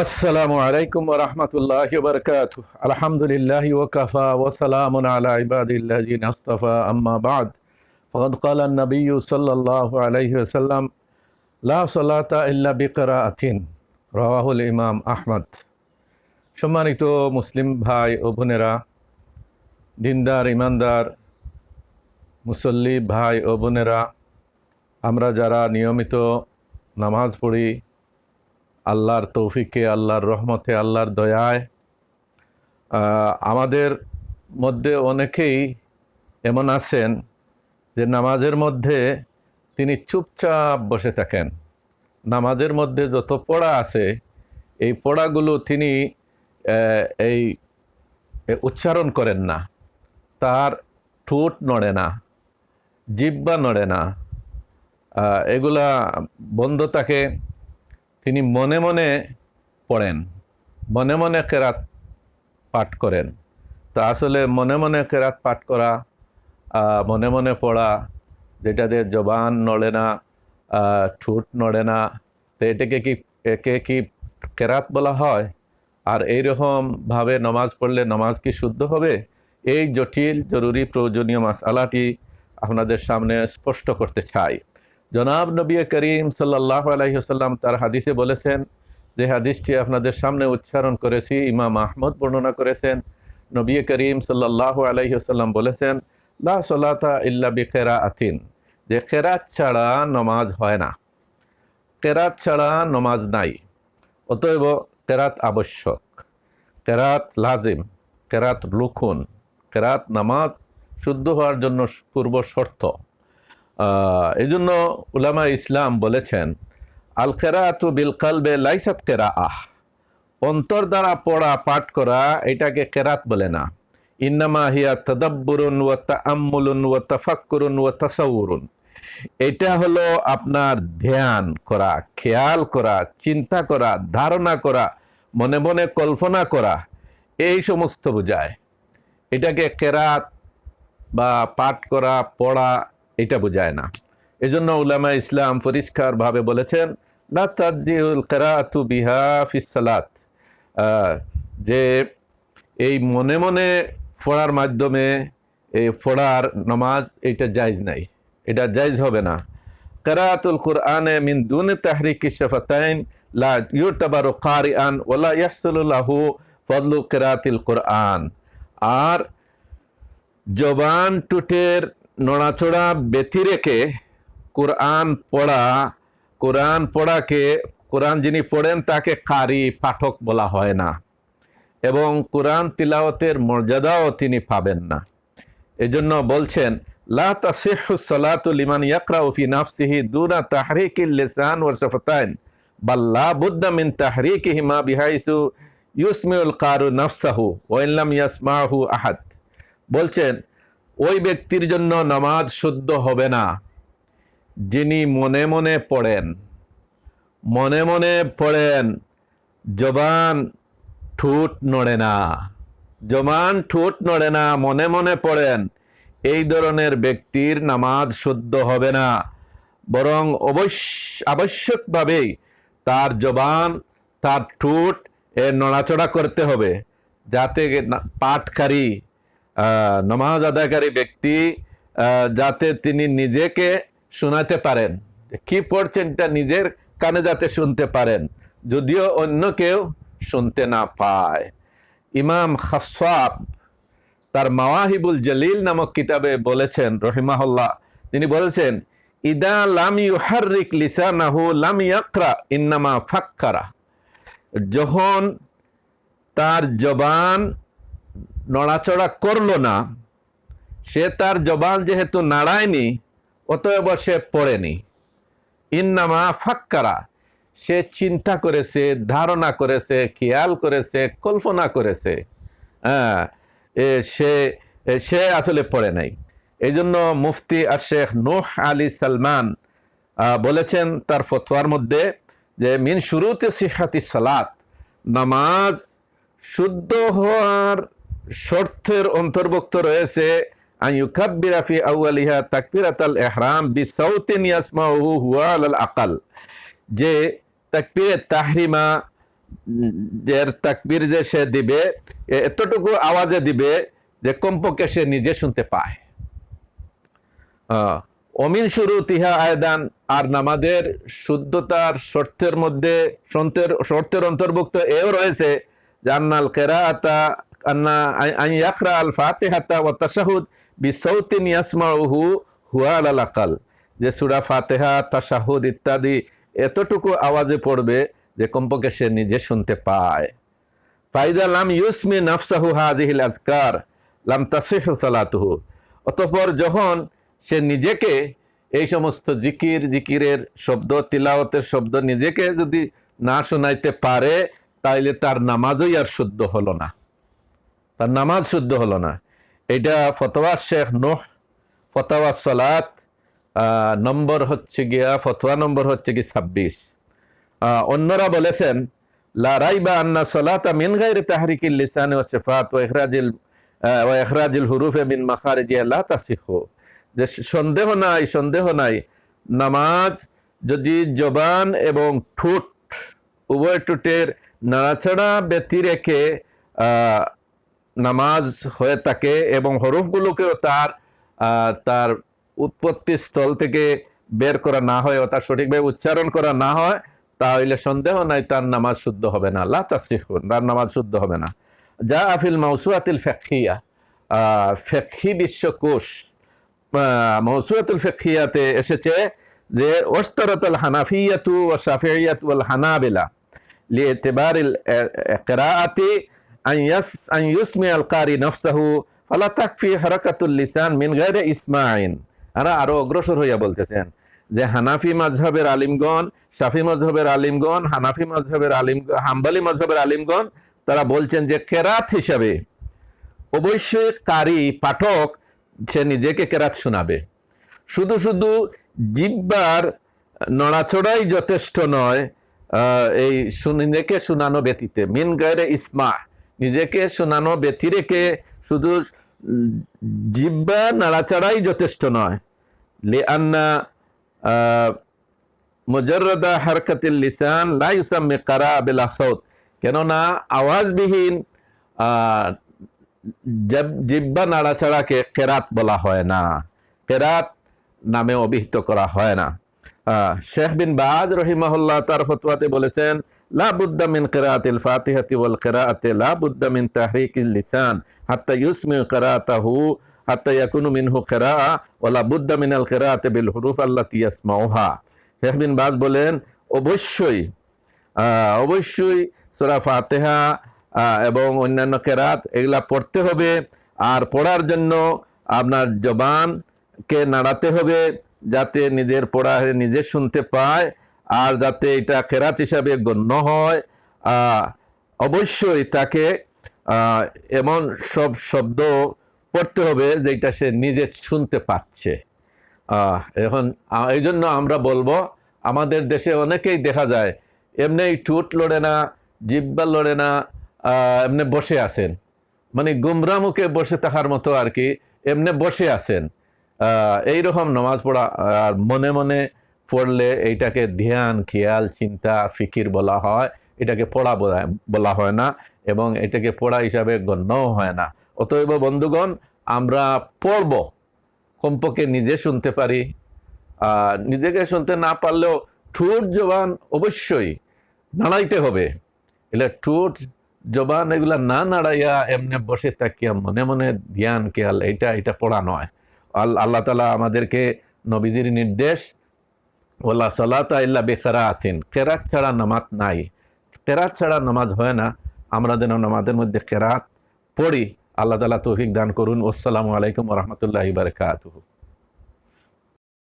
আসসালামু আলাইকুম রহমতুল্লাহ বরকাত আলহামদুলিল্লাহ ওকফা ওসালাম আলা ইবাদিল্লাজিন আস্তফা, আম্মা বাদ। ফকদ কাল নবী সাল্লাহ আলাইহি ওসাল্লাম লা সালাতা ইল্লা বিকরা আথিন রাহুল ইমাম আহমদ। সম্মানিত মুসলিম ভাই ও বোনেরা, দিনদার, ইমানদার, মুসল্লি ভাই ও বোনেরা, আমরা যারা নিয়মিত নামাজ পড়ি আল্লাহর তৌফিকে, আল্লাহর রহমতে, আল্লাহর দয়ায়। আমাদের মধ্যে অনেকেই এমন আছেন যে নামাজের মধ্যে তিনি চুপচাপ বসে থাকেন। নামাজের মধ্যে যত পড়া আছে, এই পড়াগুলো তিনি এই উচ্চারণ করেন না। তার ঠোঁট নড়ে না, জিব্বা নড়ে না। এগুলা বন্ধ থাকে। তিনি মনে মনে পড়েন, মনে মনে কেরাত পাঠ করেন। তা আসলে মনে মনে কেরাত পাঠ করা মনে মনে পড়া যেটাতে জবান নড়ে না ঠোঁট নড়ে না, তো এটাকে কি, একে কি কেরাত বলা হয়? আর এইরকমভাবে নমাজ পড়লে নমাজ কি শুদ্ধ হবে? এই জটিল, জরুরি, প্রয়োজনীয় মাসালাটি আপনাদের সামনে স্পষ্ট করতে চাই। জনাব নবী করিম সাল্লাহ আলাইসাল্লাম তার হাদিসে বলেছেন, যে হাদিসটি আপনাদের সামনে উচ্চারণ করেছি, ইমাম আহমদ বর্ণনা করেছেন, নবী করিম সাল্লাহ আলাইসাল্লাম বলেছেন, লা সলাতা ইল্লা বি কেরা আতিন যে কেরাত ছাড়া নমাজ হয় না। কেরাত ছাড়া নমাজ নাই। অতএব কেরাত আবশ্যক। কেরাত লাজিম, কেরাত লুকুন কেরাত নামাজ শুদ্ধ হওয়ার জন্য পূর্ব শর্ত। এই জন্য উলামা ইসলাম বলেছেন আল কেরা কেরাতু বিল কালবে লাইসাত কেরা আহ অন্তর দ্বারা পড়া, পাঠ করা, এটাকে কেরাত বলে না। ইন্নামা হিয়া তদব্বুরুন ও তাম্মুলুন ও তাফাক্কুরুন ও তাসাউরুন। এটা হলো আপনার ধ্যান করা, খেয়াল করা, চিন্তা করা, ধারণা করা, মনে মনে কল্পনা করা, এই সমস্ত বোঝায়। এটাকে কেরাত বা পাঠ করা, পড়া এটা বোঝায় না। এজন্য উলামা ইসলাম পরিষ্কারভাবে বলেছেন লা তাজিউল কেরাতু বিহা ফিসালাত যে এই মনে মনে পড়ার মাধ্যমে এই পড়ার নামাজ এটা জায়জ নাই। এটা জায়জ হবে না। কেরাতুল কুরআনে মিন দুনে তাহরিক শফতাইন লা ইউতাবারু কারিআন ওয়ালা ওলা লাহু ফদলু কেরাতিল কুরআন। আর জবান টুটের নড়াচড়া ব্যতি রেখে কোরআন পড়া, কোরআন পড়াকে, কোরআন যিনি পড়েন তাকে কারি পাঠক বলা হয় না। এবং কোরআন তিলাওয়াতের মর্যাদাও তিনি পাবেন না। এজন্য বলছেন, লা লিমান নাফসিহি বিহাইসু কারু নাফসাহু ইয়াসমাহু বলছেন ওই ব্যক্তির জন্য নামাজ শুদ্ধ হবে না। যিনি মনে মনে পড়েন, মনে মনে পড়েন, জবান ঠোঁট নড়ে না, জবান ঠোঁট নড়ে না, মনে মনে পড়েন, এই ধরনের ব্যক্তির নামাজ শুদ্ধ হবে না। বরং অবশ্য আবশ্যকভাবেই তার জবান, তার ঠোঁট এ নড়াচড়া করতে হবে, যাতে পাঠকারী নামাজ আদায়কারী ব্যক্তি যাতে তিনি নিজেকে শোনাতে পারেন। কি পড়ছেন এটা নিজের কানে যাতে শুনতে পারেন, যদিও অন্য কেউ শুনতে না পায়। ইমাম খাসাব তার মাওয়াহিবুল জলিল নামক কিতাবে বলেছেন, রহিমাহুল্লাহ, তিনি বলেছেন, ইদা লাম ইউহারিক লিসানাহু লাম ইয়াকরা, ইন্নামা ফাক্কারা। যখন তার জবান নড়াচড়া করল না, সে তার জবান যেহেতু নাড়ায়নি, অতএব সে পড়েনি। ইন্নামা ফাক্কারা, সে চিন্তা করেছে, ধারণা করেছে, খেয়াল করেছে, কল্পনা করেছে। হ্যাঁ সে সে আসলে পড়ে নাই। এই জন্য মুফতি আর শেখ নোহ আলী সালমান বলেছেন তার ফতোয়ার মধ্যে যে, মিন শুরুতে সিহাতি সালাত, নামাজ শুদ্ধ হওয়ার শর্তের অন্তর্ভুক্ত রয়েছে আইয়ুকাব্বিরা ফি আউয়ালিহা তাকবিরাতাল ইহরাম বিসাউতিন ইয়াসমাউহু হুয়া আলাল আকাল। যে তাকবীরে তাহরিমা, এর তাকবির যে সে দিবে এতটুকু আওয়াজে দিবে যে কমপক্ষে সে নিজে শুনতে পায়। অমিন শুরু তিহা আয়দান, আর নামাজের শুদ্ধতার শর্তের মধ্যে, শর্তের অন্তর্ভুক্ত এও রয়েছে জান্নাল কেরাআতা আন্না আন ইয়াকরা আল ফাতিহাতা ওয়া তাশাহুদ বিসাউতিন ইয়াসমাউহু হুয়া আকাল যে সুরা ফাতেহা, তাশাহুদ ইত্যাদি এতটুকু আওয়াজে পড়বে যে কমপক্ষে সে নিজে শুনতে পায়। ফাইদা লাম ইউসমি নাফসাহু হাজিহিল আজকার লাম তাসিহু সালাতুহু। অতঃপর যখন সে নিজেকে এই সমস্ত জিকির, জিকিরের শব্দ, তিলাওয়াতের শব্দ নিজেকে যদি না শোনাইতে পারে, তাইলে তার নামাজই আর শুদ্ধ হলো না। তার নামাজ শুদ্ধ হলো না। এটা ফতোয়া শেখ নোহ ফতোয়া সলাত নম্বর হচ্ছে গিয়া ফতোয়া নম্বর হচ্ছে কি ছাব্বিশ। অন্যরা বলেছেন লা রাইবা আন্না সলাতা মিন গায়রি তাহরিকিল লিসান ওয়া সিফাত ওয়া ইখরাজিল আহ, ওয়া ইখরাজিল হুরুফে মিন মাখারিজিহা লা তাসিহু। যে সন্দেহ নাই সন্দেহ নাই। নামাজ যদি জবান এবং ঠোঁট উভয় ঠোঁটের নাড়াচাড়া ব্যতি রেখে নামাজ হয়ে থাকে এবং হরফগুলোকেও তার তার উৎপত্তি স্থল থেকে বের করা না হয় অর্থাৎ সঠিকভাবে উচ্চারণ করা না হয়, তাহলে সন্দেহ নাই তার নামাজ শুদ্ধ হবে না। আল্লাহ তাসিফুন তার নামাজ শুদ্ধ হবে না। যা আফিল মৌসুয়াতিল ফেকিয়া ফেকি বিশ্বকোষ মৌসুয়াতুল ফেকিয়াতে এসেছে যে, ওস্তারতল হানাফিয়াতু ও সাফিয়াতুল ওয়াল হানাবিলা লি কেরা আতি আন ইউসমি আল কারি নফসাহু ফালা তাকফি হরকাতুল লিসান মিন গায়রে ইসমাইন আরা আরও অগ্রসর হইয়া বলতেছেন যে হানাফি মাঝহবের আলিমগণ শাফি মাঝহবের আলিমগণ, হানাফি মাঝহবের আলিম, হাম্বালি মাঝহবের আলিমগণ, তারা বলছেন যে কেরাত হিসাবে অবশ্যই কারি পাঠক সে নিজেকে কেরাত শোনাবে। শুধু শুধু জিব্বার নড়াচড়াই যথেষ্ট নয় এই নিজেকে শোনানো ব্যতীতে। মিন গায়রে ইসমা নিজেকে শোনানো ব্যতি রেখে শুধু জিব্বা নাড়াচাড়াই যথেষ্ট নয়। লে আন্না মুজাররাদা হারকাতিল লিসান লা ইউসাম্মি কারা বিলা সাউত কেননা আওয়াজবিহীন জিব্বা নাড়াচাড়াকে কেরাত বলা হয় না। কেরাত নামে অভিহিত করা হয় না। শেখ বিন বাজ রহিমাহুল্লাহ তার ফতোয়াতে বলেছেন লা বুদ্দা মিন কিরাআতিল ফাতিহাতি ওয়াল কিরাআতি, লা বুদ্দা মিন তাহরিকিল লিসান, হাত্তা ইউসমি কিরাআতাহু হাত্তা ইয়াকুনু মিনহু কিরাআ, ওয়া লা বুদ্দা মিনাল কিরাআতি বিল হুরুফ আল্লাতি ইয়াসমাউহা। শেখ বিন বাজ বলেন, অবশ্যই অবশ্যই সূরা ফাতিহা এবং অন্যান্য কেরাত এগুলা পড়তে হবে। আর পড়ার জন্য আপনার জবানকে নাড়াতে হবে যাতে নিজের পড়া নিজে শুনতে পায় আর যাতে এটা কেরাত হিসাবে গণ্য হয় অবশ্যই তাকে এমন সব শব্দ পড়তে হবে যেটা সে নিজে শুনতে পাচ্ছে। এখন এই জন্য আমরা বলব আমাদের দেশে অনেকেই দেখা যায় এমনি টুট লড়ে না জিব্বা লড়ে না এমনি বসে আছেন। মানে গুমরা মুখে বসে থাকার মতো আর কি এমনি বসে আছেন। আহ, এইরকম নামাজ পড়া আর মনে মনে পড়লে এইটাকে ধ্যান, খেয়াল, চিন্তা, ফিকির বলা হয়। এটাকে পড়া বলা- হয় না এবং এটাকে পড়া হিসাবে গণ্যও হয় না। অতএব বন্ধুগণ, আমরা পড়ব। কমপক্ষে নিজে শুনতে পারি। নিজেকে শুনতে না পারলেও ঠোঁট জবান অবশ্যই নাড়াইতে হবে। এলে ঠোঁট জবান এগুলা না নাড়াইয়া এমনি বসে থাকিয়া মনে মনে ধ্যান, খেয়াল এটা এটা পড়া নয়। আল- আল্লাহ তালা আমাদেরকে নবীজির নির্দেশ ওলা সালাতা ইল্লা বেকারা আতিন কেরাত ছাড়া নামাজ নাই। কেরাত ছাড়া নামাজ হয় না। আমরা যেন নামাজের মধ্যে কেরাত পড়ি। আল্লাহ তালা তৌফিক দান করুন। আসসালামু আলাইকুম রহমতুল্লাহ বারকাতুহু।